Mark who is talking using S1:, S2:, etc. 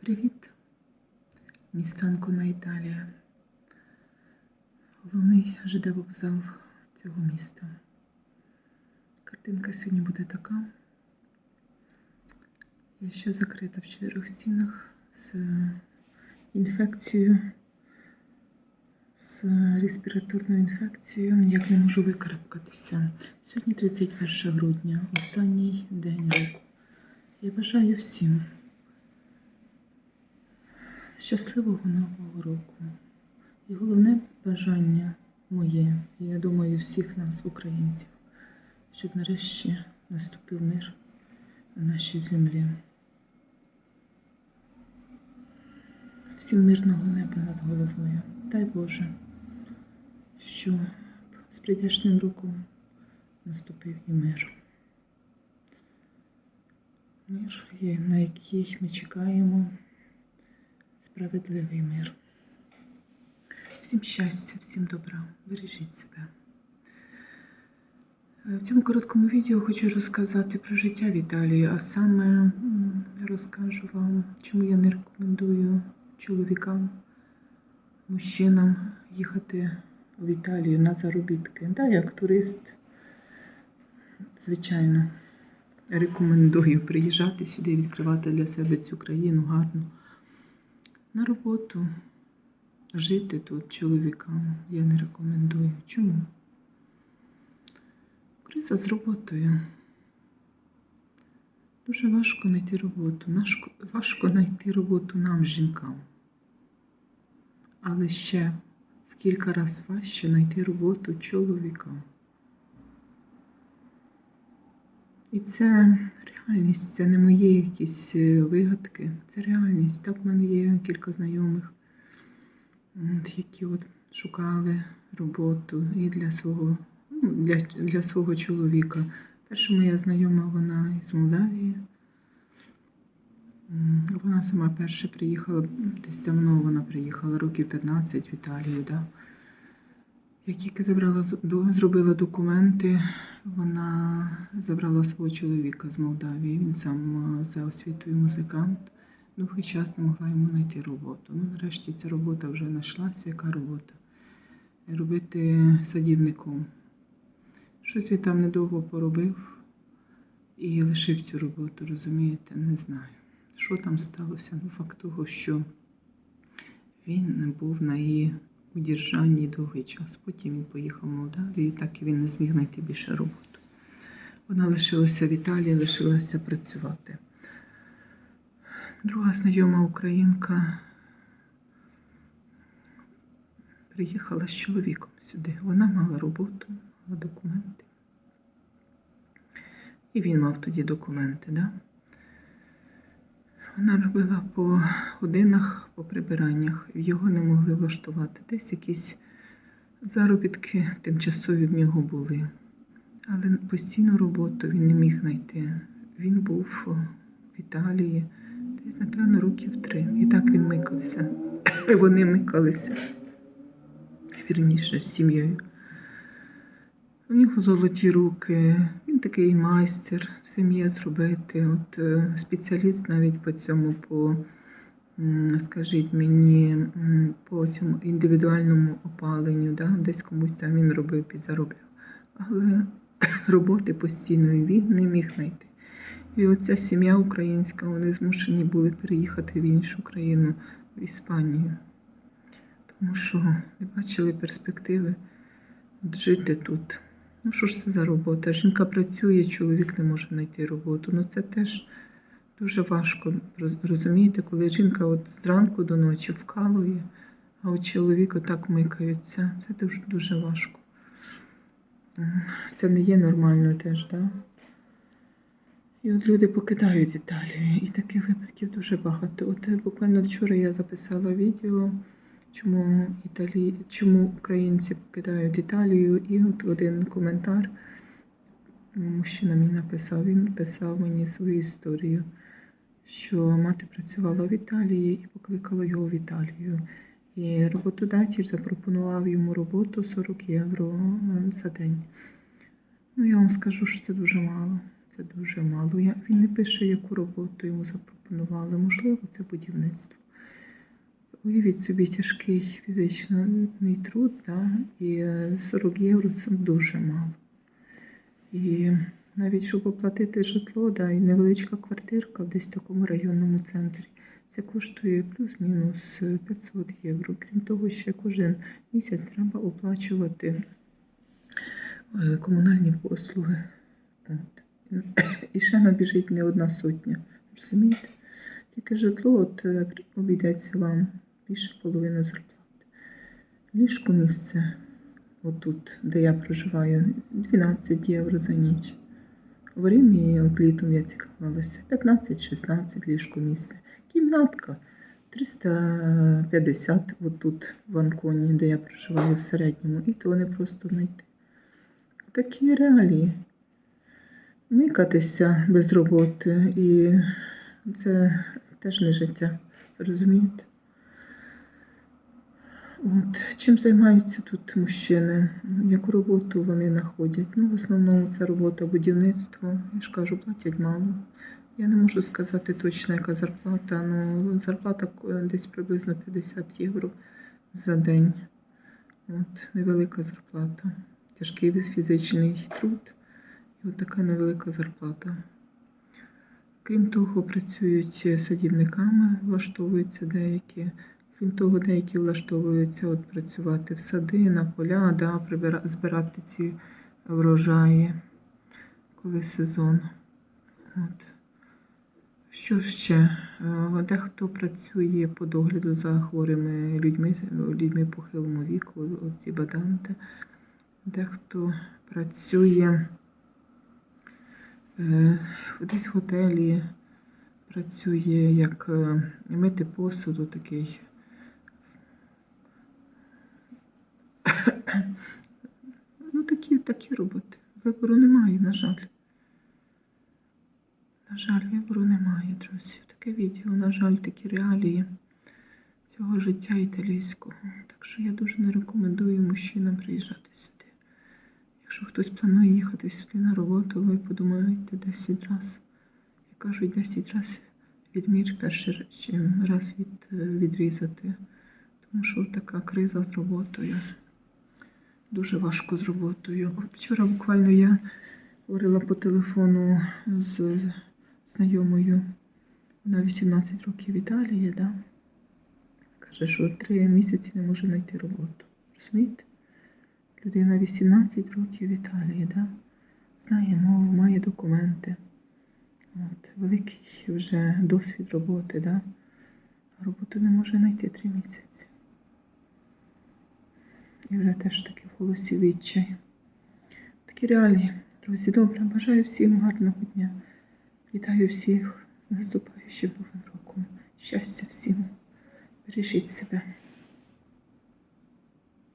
S1: Привіт, містанку на Італія. Головний ЖД вокзал цього міста. Картинка сьогодні буде така. Я ще закрита в чотирьох стінах з інфекцією, з респіраторною інфекцією. Ніяк не можу викарабкатися. Сьогодні 31 грудня, останній день року. Я бажаю всім щасливого нового року. І головне бажання моє, і я думаю, всіх нас, українців, щоб нарешті наступив мир на нашій землі. Всім мирного неба над головою. Дай Боже, щоб з прийдешним роком наступив і мир. Мир, на який ми чекаємо справедливий мир. Всім щастя, всім добра, бережіть себе. Е, В цьому короткому відео хочу розказати про життя в Італії, а саме розкажу вам, чому я не рекомендую чоловікам, мужчинам їхати в Італію на заробітки. Да, як турист, звичайно, рекомендую приїжджати сюди, відкривати для себе цю країну гарну. На роботу жити тут чоловікам я не рекомендую. Чому? Криза з роботою. Дуже важко знайти роботу. Важко знайти роботу нам, жінкам. Але ще в кілька разів важче знайти роботу чоловікам. І це реальність, це не мої якісь е, вигадки, це реальність. Так, в мене є кілька знайомих, які от шукали роботу і для свого, ну, для, для свого чоловіка. Перша моя знайома, вона із Молдавії. Вона сама перша приїхала, десь давно вона приїхала, років 15 в Італію. Да? Як тільки забрала, зробила документи, вона забрала свого чоловіка з Молдавії. Він сам е, за освітою музикант. Довгий час не могла йому знайти роботу. Ну, нарешті ця робота вже знайшлася. Яка робота? Робити садівником. Щось він там недовго поробив і лишив цю роботу, розумієте? Не знаю. Що там сталося? Ну, факт того, що він не був на її удержанні довгий час. Потім він поїхав в Молдавію, і так і він не зміг знайти більше роботу. Вона лишилася в Італії, лишилася працювати. Друга знайома українка приїхала з чоловіком сюди. Вона мала роботу, мала документи. І він мав тоді документи, да? Вона робила по годинах, по прибираннях, його не могли влаштувати. Десь якісь заробітки тимчасові в нього були. Але постійну роботу він не міг знайти. Він був в Італії десь, напевно, років три. І так він микався. Вони микалися. Вірніше з сім'єю. У нього золоті руки, такий майстер, все вміє зробити. От е, спеціаліст навіть по цьому, по, скажіть мені, по цьому індивідуальному опаленню, да? десь комусь там він робив, підзаробляв. Але роботи постійної він не міг знайти. І оця сім'я українська, вони змушені були переїхати в іншу країну, в Іспанію. Тому що не бачили перспективи жити тут. Ну, що ж це за робота? Жінка працює, чоловік не може знайти роботу. Ну це теж дуже важко. Розумієте, коли жінка от зранку до ночі вкалує, а от чоловік отак микається. Це дуже, дуже важко. Це не є нормальною теж, так? Да? І от люди покидають Італію. І таких випадків дуже багато. От е, буквально вчора я записала відео, чому Італі... чому українці покидають Італію. І от один коментар мужчина мені написав, він писав мені свою історію, що мати працювала в Італії і покликала його в Італію. І роботодавець запропонував йому роботу 40 євро е, за день. Ну, я вам скажу, що це дуже мало. це дуже мало. Він не пише, яку роботу йому запропонували. Можливо, це будівництво. Уявіть собі тяжкий фізичний труд, да? і е, 40 євро це дуже мало. І навіть щоб оплатити житло, да, і невеличка квартирка в десь такому районному центрі, це коштує плюс-мінус е, 500 євро. Крім того, ще кожен місяць треба оплачувати е, комунальні послуги. От. І ще набіжить не одна сотня. Розумієте? Тільки житло от, е, обійдеться вам більше половини зарплати. Ліжко місце, отут, де я проживаю, 12 євро за ніч. В Римі от літом я цікавилася, 15-16 ліжко місце. Кімнатка 350 отут в Анконі, де я проживаю в середньому, і то не просто знайти. Такі реалії. Микатися без роботи, і це теж не життя. Розумієте? От. Чим займаються тут мужчини? Яку роботу вони знаходять? Ну, в основному це робота будівництво. Я ж кажу, платять мало. Я не можу сказати точно, яка зарплата. Ну, зарплата е, десь приблизно 50 євро за день. От, невелика зарплата. Тяжкий фізичний труд. І от така невелика зарплата. Крім того, працюють садівниками, влаштовуються деякі. Крім того, деякі влаштовуються от працювати в сади, на поля, да, прибира, збирати ці врожаї, коли сезон. От. Що ще? Е, Дехто працює по догляду за хворими людьми, людьми похилого віку, ці баданти. Дехто працює е, десь в готелі, працює як е, мити посуду такий. Ну, такі, такі роботи. Вибору немає, на жаль. На жаль, вибору немає, друзі. Таке відео, на жаль, такі реалії цього життя італійського. Так що я дуже не рекомендую мужчинам приїжджати сюди. Якщо хтось планує їхати сюди на роботу, ви подумаєте 10 разів. Як кажуть, 10 разів відмір перший чим раз від, е, відрізати. Тому що така криза з роботою. Дуже важко з роботою. От Вчора буквально я говорила по телефону з знайомою. Вона 18 років в Італії, да? каже, що три місяці не може знайти роботу. Розумієте? Людина 18 років Італії, да? знає мову, має документи. От, великий вже досвід роботи, да? а роботу не може знайти три місяці. І вже теж таки в голосі відчай. Такі реалії. Друзі, добре, бажаю всім гарного дня. Вітаю всіх з наступаючим новим роком. Щастя всім. Бережіть себе.